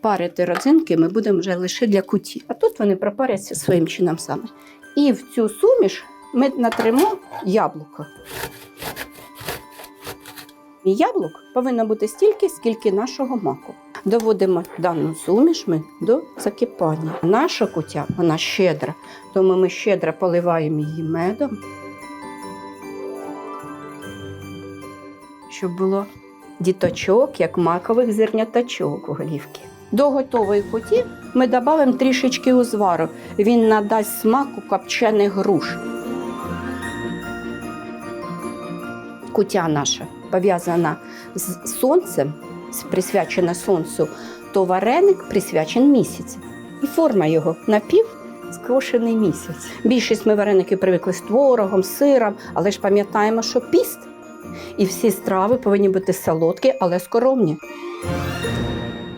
Парити родзинки ми будемо вже лише для куті. А тут вони пропаряться своїм чином саме. І в цю суміш ми натримо яблуко. Яблук повинно бути стільки, скільки нашого маку. Доводимо дану суміш ми до закипання. Наша кутя вона щедра, тому ми щедро поливаємо її медом, щоб було діточок, як макових зерняточок у голівки. До готової куті ми додамо трішечки узвару. Він надасть смаку копчених груш. Кутя наша пов'язана з сонцем, присвячена сонцю, то вареник присвячений місяцю. І форма його напів скошений місяць. Більшість ми вареники привикли з творогом, сиром, але ж пам'ятаємо, що піст. І всі страви повинні бути солодкі, але скоромні.